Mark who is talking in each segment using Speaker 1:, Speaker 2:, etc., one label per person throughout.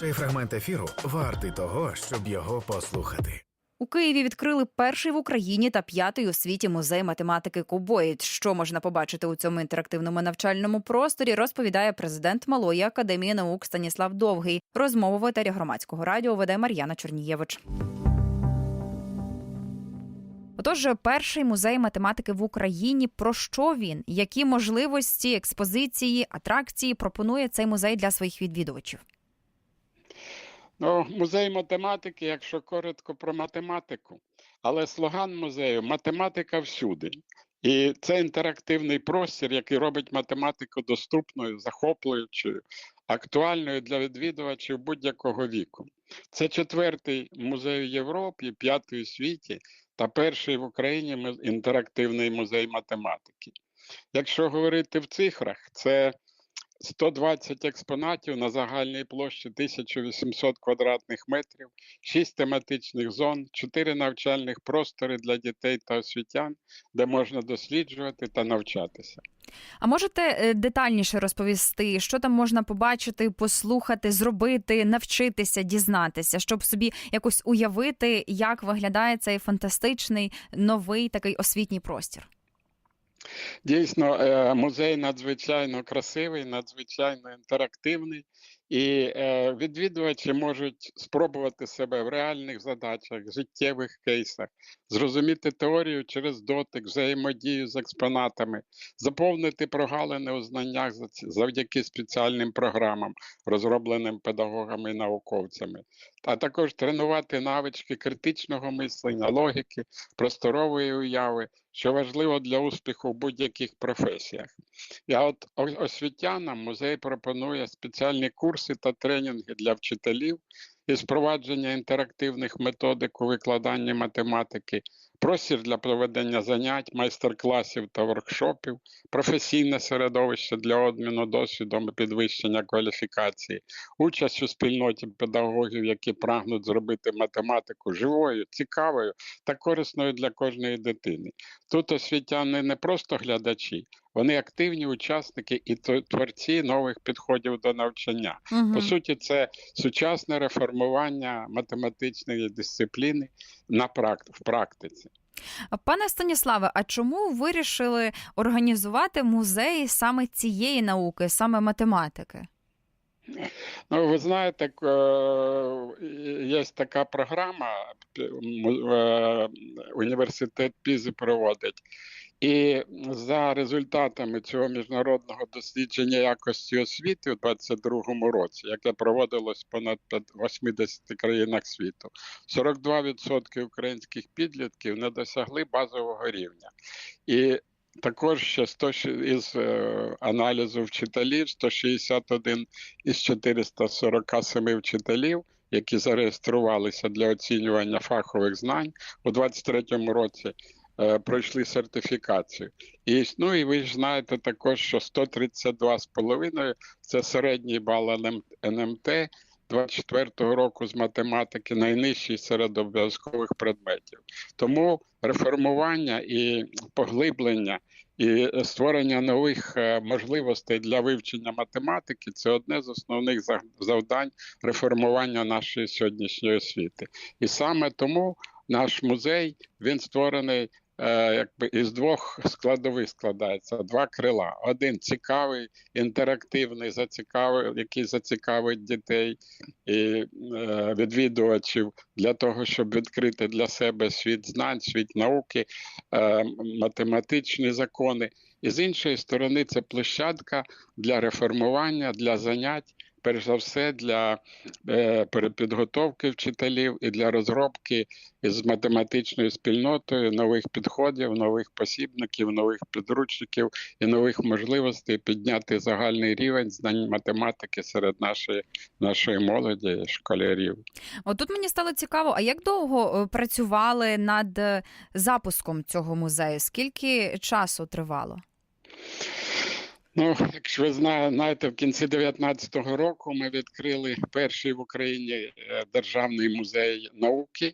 Speaker 1: Цей фрагмент ефіру вартий того, щоб його послухати.
Speaker 2: У Києві відкрили перший в Україні та п'ятий у світі музей математики Кубоїд. Що можна побачити у цьому інтерактивному навчальному просторі, розповідає президент Малої академії наук Станіслав Довгий. Розмову в етері громадського радіо веде Мар'яна Чорнієвич. Отож, перший музей математики в Україні. Про що він? Які можливості, експозиції, атракції пропонує цей музей для своїх відвідувачів?
Speaker 3: Ну, музей математики, якщо коротко про математику, але слоган музею математика всюди. І це інтерактивний простір, який робить математику доступною, захоплюючою, актуальною для відвідувачів будь-якого віку. Це четвертий музей Європі, п'ятий у світі та перший в Україні інтерактивний музей математики. Якщо говорити в цифрах, це 120 експонатів на загальній площі 1800 квадратних метрів, 6 тематичних зон, 4 навчальних простори для дітей та освітян, де можна досліджувати та навчатися.
Speaker 2: А можете е, детальніше розповісти, що там можна побачити, послухати, зробити, навчитися, дізнатися, щоб собі якось уявити, як виглядає цей фантастичний новий такий освітній простір?
Speaker 3: Дійсно, е, музей надзвичайно красивий, надзвичайно інтерактивний, і е, відвідувачі можуть спробувати себе в реальних задачах, життєвих кейсах, зрозуміти теорію через дотик, взаємодію з експонатами, заповнити прогалини у знаннях завдяки спеціальним програмам, розробленим педагогами і науковцями, а також тренувати навички критичного мислення, логіки, просторової уяви, що важливо для успіху в будь-яких професіях. І от освітянам музей пропонує спеціальні курси та тренінги для вчителів із впровадження інтерактивних методик у викладанні математики, простір для проведення занять, майстер-класів та воркшопів, професійне середовище для обміну досвідом і підвищення кваліфікації, участь у спільноті педагогів, які прагнуть зробити математику живою, цікавою та корисною для кожної дитини. Тут освітяни не просто глядачі, вони активні учасники і творці нових підходів до навчання. По суті, це сучасне реформування математичної дисципліни на практ... в практиці.
Speaker 2: Пане Станіславе, а чому вирішили організувати музей саме цієї науки, саме математики?
Speaker 3: Ну, ви знаєте, е, є така програма, е, університет Пізи проводить. І за результатами цього міжнародного дослідження якості освіти у 2022 році, яке проводилось понад п'ят- 80 країнах світу, 42% українських підлітків не досягли базового рівня. І також ще 100 щ- із е, аналізу вчителів 161 із 447 вчителів, які зареєструвалися для оцінювання фахових знань у 2023 році. Е, Пройшли сертифікацію. І ну і ви ж знаєте також, що 132,5 – це середній бал НМ- НМТ 24-го року з математики, найнижчий серед обов'язкових предметів. Тому реформування і поглиблення і створення нових е, можливостей для вивчення математики це одне з основних зав- завдань реформування нашої сьогоднішньої освіти. І саме тому наш музей він створений. Е, Якби із двох складових складається два крила. Один цікавий, інтерактивний, зацікавий, який зацікавить дітей і е, відвідувачів для того, щоб відкрити для себе світ знань, світ науки, е, математичні закони. І з іншої сторони, це площадка для реформування, для занять, перш за все, для е, перепідготовки вчителів і для розробки із математичною спільнотою нових підходів, нових посібників, нових підручників і нових можливостей підняти загальний рівень знань математики серед нашої, нашої молоді, школярів.
Speaker 2: От тут мені стало цікаво, а як довго е, працювали над е, запуском цього музею? Скільки часу тривало?
Speaker 3: Ну, якщо ви зна- знаєте, в кінці 19-го року ми відкрили перший в Україні е, державний музей науки.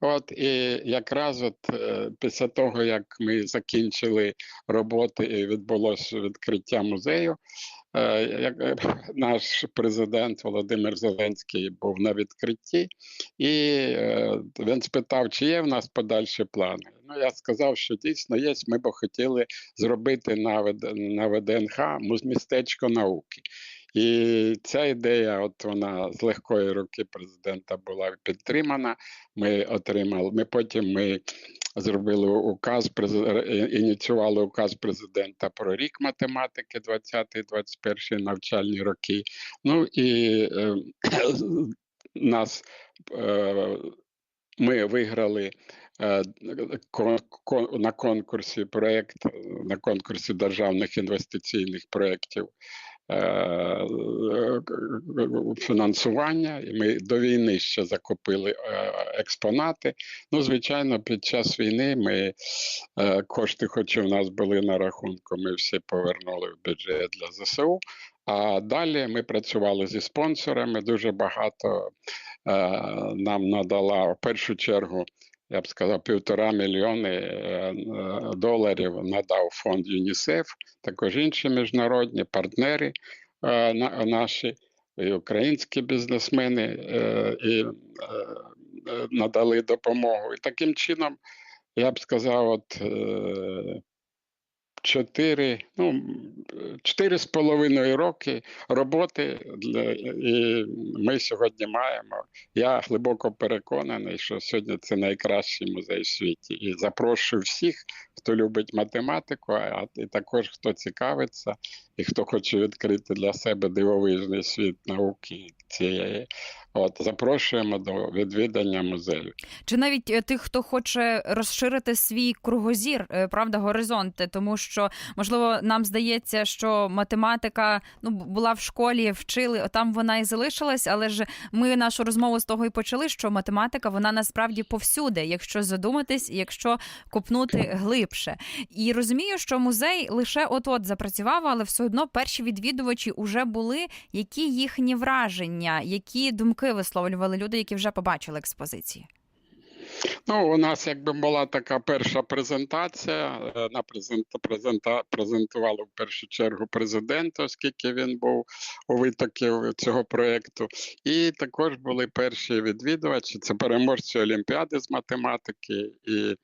Speaker 3: От і якраз от е, після того, як ми закінчили роботи і відбулося відкриття музею, е, як наш президент Володимир Зеленський був на відкритті, і він спитав, чи є в нас подальші плани. Ну, я сказав, що дійсно є. Ми б хотіли зробити на, на ВДНХ містечко науки. І ця ідея, от вона з легкої руки президента була підтримана. Ми отримали. Ми потім ми зробили указ, ініціювали указ президента про рік математики 20-21 навчальні роки. Ну і е, нас е, ми виграли на конкурсі проєкт на конкурсі державних інвестиційних проєктів е, фінансування. І ми до війни ще закупили е, експонати. Ну, звичайно, під час війни ми е, кошти, хоч і в нас були на рахунку, ми всі повернули в бюджет для ЗСУ. А далі ми працювали зі спонсорами. Дуже багато е, нам надала в першу чергу. Я б сказав, півтора мільйони е, доларів надав фонд ЮНІСЕФ, також інші міжнародні партнери е, наші, і українські бізнесмени е, і надали допомогу. І таким чином, я б сказав, от чотири, ну, м, чотири з половиною роки роботи для, і ми сьогодні маємо. Я глибоко переконаний, що сьогодні це найкращий музей в світі. І запрошую всіх, хто любить математику, а і також хто цікавиться і хто хоче відкрити для себе дивовижний світ науки цієї. От запрошуємо до відвідання музею.
Speaker 2: Чи навіть е, тих, хто хоче розширити свій кругозір, е, правда, горизонти, тому що можливо нам здається, що математика ну була в школі, вчили, там вона і залишилась, але ж ми нашу розмову з того і почали, що математика вона насправді повсюди, якщо задуматись, якщо копнути глибше. І розумію, що музей лише от-от запрацював, але все одно перші відвідувачі вже були. Які їхні враження, які думки висловлювали люди, які вже побачили експозиції?
Speaker 3: Ну, у нас якби була така перша презентація. е, На презент, презента, презентували в першу чергу президента, оскільки він був у витокі цього проєкту. І також були перші відвідувачі. Це переможці Олімпіади з математики і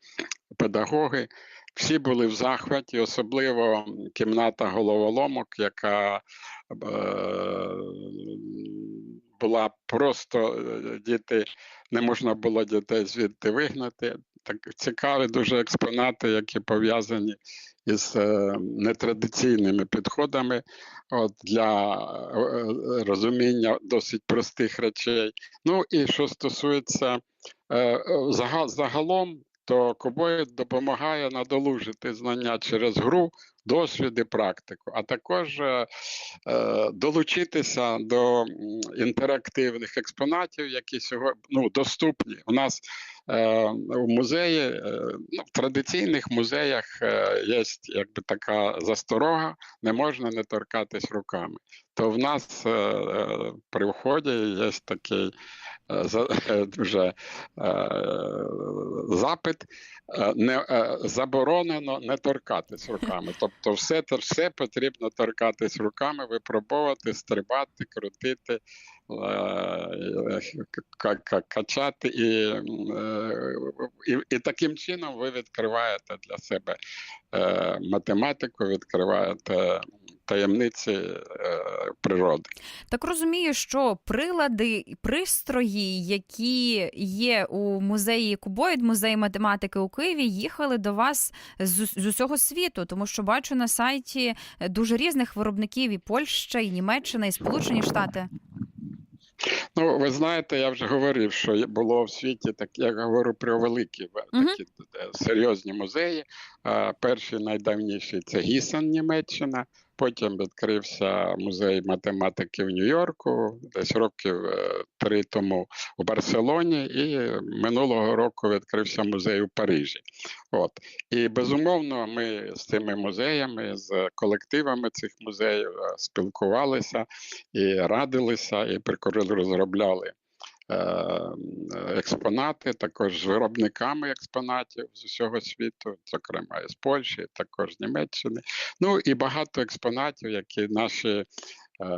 Speaker 3: педагоги. Всі були в захваті, особливо кімната головоломок, яка е, була просто е, діти, не можна було дітей звідти вигнати. Так цікаві дуже експонати, які пов'язані із е, нетрадиційними підходами от, для е, розуміння досить простих речей. Ну і що стосується зага- загалом, то Кобой допомагає надолужити знання через гру, досвід і практику, а також е, е, долучитися до інтерактивних експонатів, які сьогодні ну, доступні. У нас е, в музеї, е, ну, в традиційних музеях е, є якби така засторога, не можна не торкатись руками. То в нас е, е, при вході є такий е, дуже е, запит, е, не, е, заборонено не торкатись руками. Тобто все, те- все потрібно торкатись руками, випробовувати, стрибати, крутити, е, к- качати. І, е, і, і таким чином ви відкриваєте для себе е, математику, відкриваєте таємниці е, природи.
Speaker 2: Так розумію, що прилади і пристрої, які є у музеї Кубоїд, музеї математики у Києві, їхали до вас з, з усього світу, тому що бачу на сайті дуже різних виробників і Польща, і Німеччина, і Сполучені Штати.
Speaker 3: Ну, ви знаєте, я вже говорив, що було в світі так, я говорю про великі такі е, серйозні музеї. Е, Перший найдавніший це Гісен, Німеччина. Потім відкрився музей математики в Нью-Йорку, десь років е, три тому в Барселоні, і минулого року відкрився музей у Парижі. От. І безумовно, ми з цими музеями, з колективами цих музеїв е, спілкувалися і радилися, і прикорили розробляли експонати, також з виробниками експонатів з усього світу, зокрема із Польщі, також з Німеччини. Ну і багато експонатів, які наші е,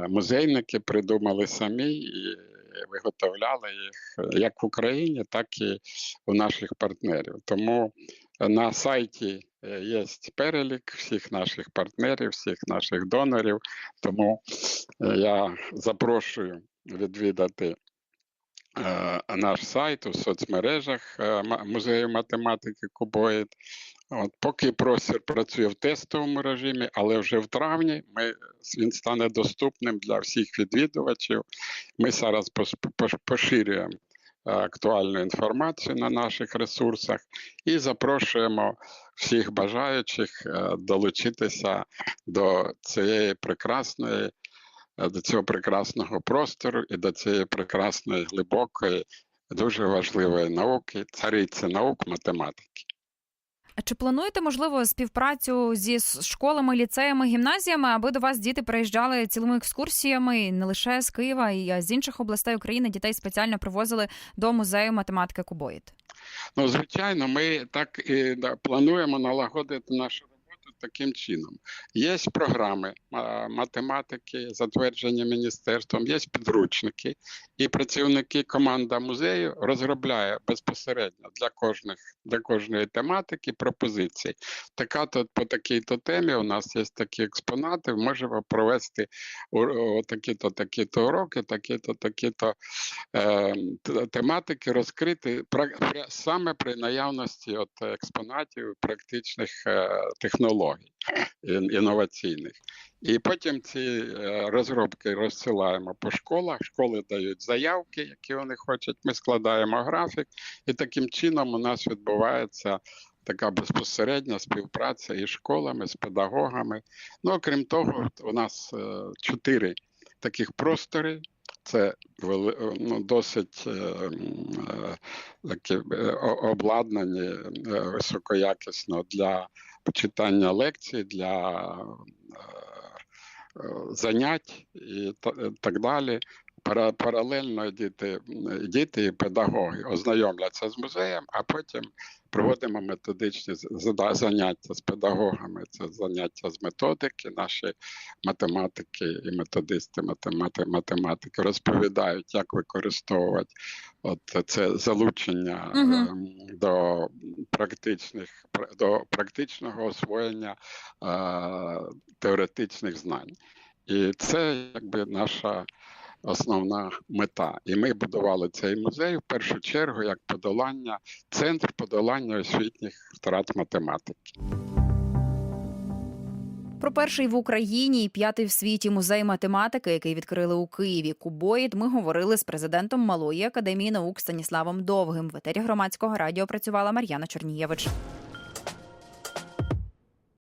Speaker 3: музейники придумали самі і виготовляли їх як в Україні, так і у наших партнерів. Тому на сайті е, є перелік всіх наших партнерів, всіх наших донорів. Тому е, я запрошую відвідати е, наш сайт у соцмережах е, музею математики Кубоїд. От, поки простір працює в тестовому режимі, але вже в травні ми, він стане доступним для всіх відвідувачів. Ми зараз поширюємо е, актуальну інформацію на наших ресурсах і запрошуємо всіх бажаючих е, долучитися до цієї прекрасної, е, до цього прекрасного простору і до цієї прекрасної глибокої, дуже важливої науки, цариці наук математики.
Speaker 2: А чи плануєте можливо співпрацю зі школами, ліцеями, гімназіями, аби до вас діти приїжджали цілими екскурсіями не лише з Києва, а з інших областей України дітей спеціально привозили до музею математики Кубоїд?
Speaker 3: Ну, звичайно, ми так і плануємо налагодити нашу таким чином. Є програми математики, затверджені міністерством, є підручники, і працівники команда музею розробляє безпосередньо для кожних для кожної тематики пропозиції. Така то по такій-то темі у нас є такі експонати. Можемо провести такі-то такі-то уроки, такі-то такі-то е, тематики розкрити саме при наявності от експонатів практичних е, технологій ін- інноваційних. І потім ці е, розробки розсилаємо по школах. Школи дають заявки, які вони хочуть. Ми складаємо графік, і таким чином у нас відбувається. Така безпосередня співпраця із школами, з педагогами. Ну, окрім того, у нас е, чотири таких простори. Це ну, досить е, е, такі обладнані високоякісно для читання лекцій, для е, е, занять і та- е, так далі. Пара- Паралельно діти, діти і педагоги ознайомляться з музеєм, а потім проводимо методичні заняття з педагогами. Це заняття з методики. Наші математики і методисти математики розповідають, як використовувати от це залучення ем, до практичних до практичного освоєння е, теоретичних знань. І це якби наша основна мета. І ми будували цей музей в першу чергу як подолання, центр подолання освітніх втрат математики.
Speaker 2: Про перший в Україні і п'ятий в світі музей математики, який відкрили у Києві Кубоїд, ми говорили з президентом Малої академії наук Станіславом Довгим. В етері громадського радіо працювала Мар'яна Чорнієвич.